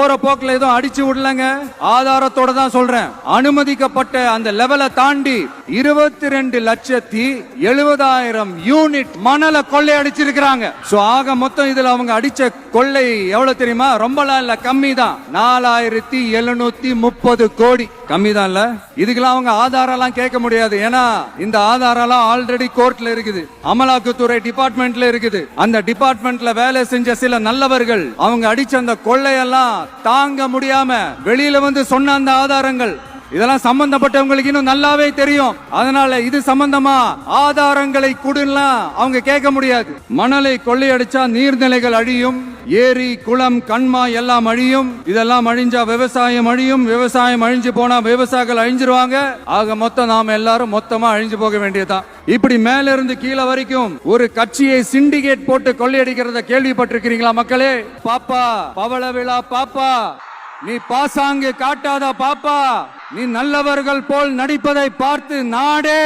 போற போக்குல எதுவும் அடிச்சு விடலங்க. ஆதாரத்தோட தான் சொல்றேன். அனுமதிக்கப்பட்ட அந்த லெவலை தாண்டி இருபத்தி ரெண்டு லட்சத்தி எழுபதாயிரம் யூனிட் மணலை கொள்ளை அடிச்சிருக்கிறாங்க. சோ ஆக மொத்தம் இதுல அவங்க அடிச்ச கொள்ளை எவ்வளவு தெரியுமா? ரொம்பலாம் இல்ல கம்மி தான் நாலாயிரத்தி எழுநூத்தி முப்பது கோடி. கம்மி தான் இல்ல. இதுக்கெல்லாம் அவங்க ஆதாரம் கேட்க முடியாது. ஏன்னா இந்த ஆதாரம் ஆல்ரெடி கோர்ட்ல இருக்குது. அமலாக்கத்துறை டிபார்ட்மெண்ட்ல இருக்குது. அந்த டிபார்ட்மெண்ட்ல வேலை செஞ்ச சில நல்லவர்கள் அவங்க அடிச்ச அந்த கொள்ளையெல்லாம் தாங்க முடியாம வெளியில வந்து சொன்ன அந்த ஆதாரங்கள் இதெல்லாம் சம்பந்தப்பட்டவங்களுக்கு இன்னும் நல்லாவே தெரியும். அதனால இது சம்பந்தமா ஆதாரங்களை கொடுலாம் அவங்க கேட்க முடியாது. மணலை கொள்ளையடிச்சா நீர்நிலைகள் அழியும். ஏரி குளம் கண்மா எல்லாம் அழியும். இதெல்லாம் அழிஞ்சா விவசாயம் அழியும். விவசாயம் அழிஞ்சு போனா விவசாயிகள் அழிஞ்சிருவாங்க. ஆக மொத்தம் நாம எல்லாரும் மொத்தமா அழிஞ்சு போக வேண்டியதுதான். இப்படி மேல இருந்து கீழே வரைக்கும் ஒரு கட்சியை சிண்டிகேட் போட்டு கொள்ளையடிக்கிறத கேள்விப்பட்டிருக்கிறீங்களா மக்களே? பாப்பா பவள விழா பாப்பா. நீ பாசாங்கு காட்டாத பாப்பா. நீ நல்லவர்கள் போல் நடிப்பதை பார்த்து நாடே.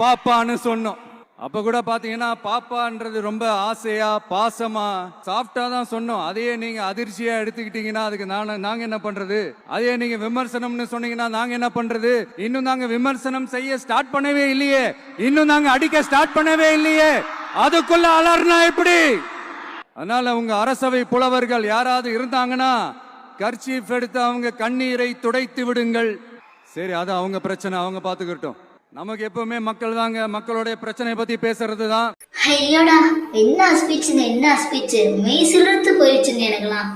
பாப்பான்னு சொன்னோம். அப்ப கூட பாத்தீங்கன்னா பாப்பான்றது ரொம்ப ஆசையா பாசமா சாஃப்டா தான் சொன்னோம். அதையே நீங்க அதிர்ச்சியா எடுத்துக்கிட்டீங்கன்னா அதுக்கு நான் நாங்க என்ன பண்றது? அதையே நீங்க விமர்சனம்னு சொன்னீங்கன்னா நாங்க என்ன பண்றது? இன்னும் நாங்க விமர்சனம் செய்ய ஸ்டார்ட் பண்ணவே இல்லையே. இன்னும் நாங்க அடிக்க ஸ்டார்ட் பண்ணவே இல்லையே. அதுக்குள்ள அலர்னா எப்படி? அதனால உங்க அரசவை புலவர்கள் யாராவது இருந்தாங்கன்னா கர்ச்சீஃப் எடுத்து அவங்க கண்ணீரை துடைத்து விடுங்கள். சரி அது அவங்க பிரச்சனை அவங்க பாத்துக்கிட்டோம். நமக்கு எப்பவுமே மக்கள் தாங்க. மக்களுடைய பிரச்சனை பத்தி பேசுறது தான். ஐயோடா என்ன ஸ்பீச்சுங்க என்ன ஸ்பீச் மெய் சிலிர்த்து போயிடுச்சுங்க எனக்கெல்லாம்.